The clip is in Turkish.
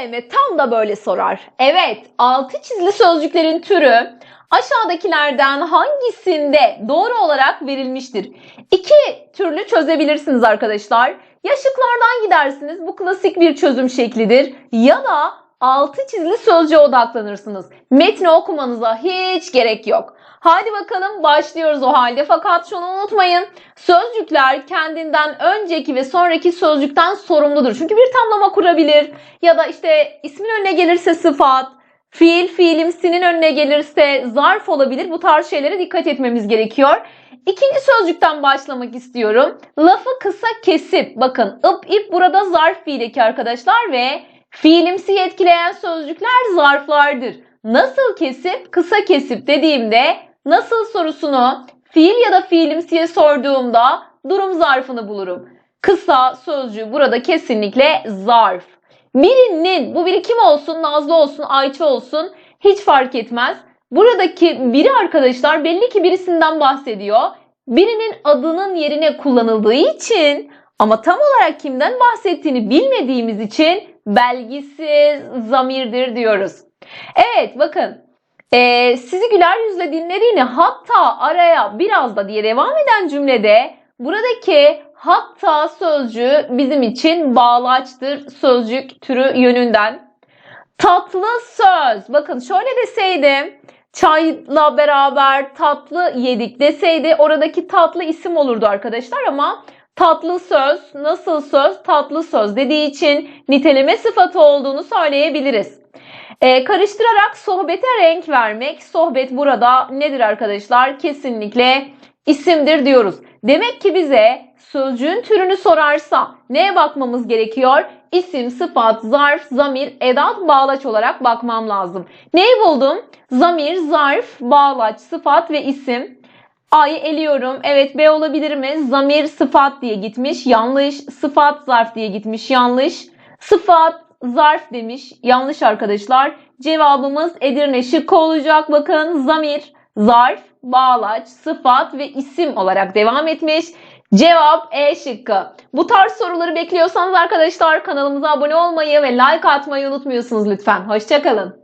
ÖSYM tam da böyle sorar. Evet, altı çizili sözcüklerin türü aşağıdakilerden hangisinde doğru olarak verilmiştir? İki türlü çözebilirsiniz arkadaşlar. Ya şıklardan gidersiniz, bu klasik bir çözüm şeklidir. Ya da altı çizili sözcüğe odaklanırsınız. Metni okumanıza hiç gerek yok. Hadi bakalım başlıyoruz o halde. Fakat şunu unutmayın. Sözcükler kendinden önceki ve sonraki sözcükten sorumludur. Çünkü bir tamlama kurabilir ya da işte ismin önüne gelirse sıfat, fiil fiilimsinin önüne gelirse zarf olabilir. Bu tarz şeylere dikkat etmemiz gerekiyor. İkinci sözcükten başlamak istiyorum. Lafı kısa kesip bakın ıp ip burada zarf fiildeki arkadaşlar ve fiilimsi etkileyen sözcükler zarflardır. Nasıl kesip kısa kesip dediğimde nasıl sorusunu fiil ya da fiilimsiye sorduğumda durum zarfını bulurum. Kısa sözcüğü burada kesinlikle zarf. Birinin bu biri kim olsun Nazlı olsun Ayça olsun hiç fark etmez. Buradaki biri arkadaşlar belli ki birisinden bahsediyor. Birinin adının yerine kullanıldığı için ama tam olarak kimden bahsettiğini bilmediğimiz için belgisiz zamirdir diyoruz. Evet bakın ee, sizi güler yüzle dinlediğini hatta araya biraz da diye devam eden cümlede buradaki hatta sözcüğü bizim için bağlaçtır sözcük türü yönünden. Tatlı söz. Bakın şöyle deseydim çayla beraber tatlı yedik deseydi oradaki tatlı isim olurdu arkadaşlar ama tatlı söz, nasıl söz, tatlı söz dediği için niteleme sıfatı olduğunu söyleyebiliriz. Ee, karıştırarak sohbete renk vermek. Sohbet burada nedir arkadaşlar? Kesinlikle isimdir diyoruz. Demek ki bize sözcüğün türünü sorarsa neye bakmamız gerekiyor? İsim, sıfat, zarf, zamir, edat, bağlaç olarak bakmam lazım. Neyi buldum? Zamir, zarf, bağlaç, sıfat ve isim. A'yı eliyorum. Evet B olabilir mi? Zamir, sıfat diye gitmiş. Yanlış. Sıfat, zarf diye gitmiş. Yanlış. Sıfat, zarf demiş. Yanlış arkadaşlar. Cevabımız Edirne şıkkı olacak. Bakın zamir, zarf, bağlaç, sıfat ve isim olarak devam etmiş. Cevap E şıkkı. Bu tarz soruları bekliyorsanız arkadaşlar kanalımıza abone olmayı ve like atmayı unutmuyorsunuz lütfen. Hoşçakalın.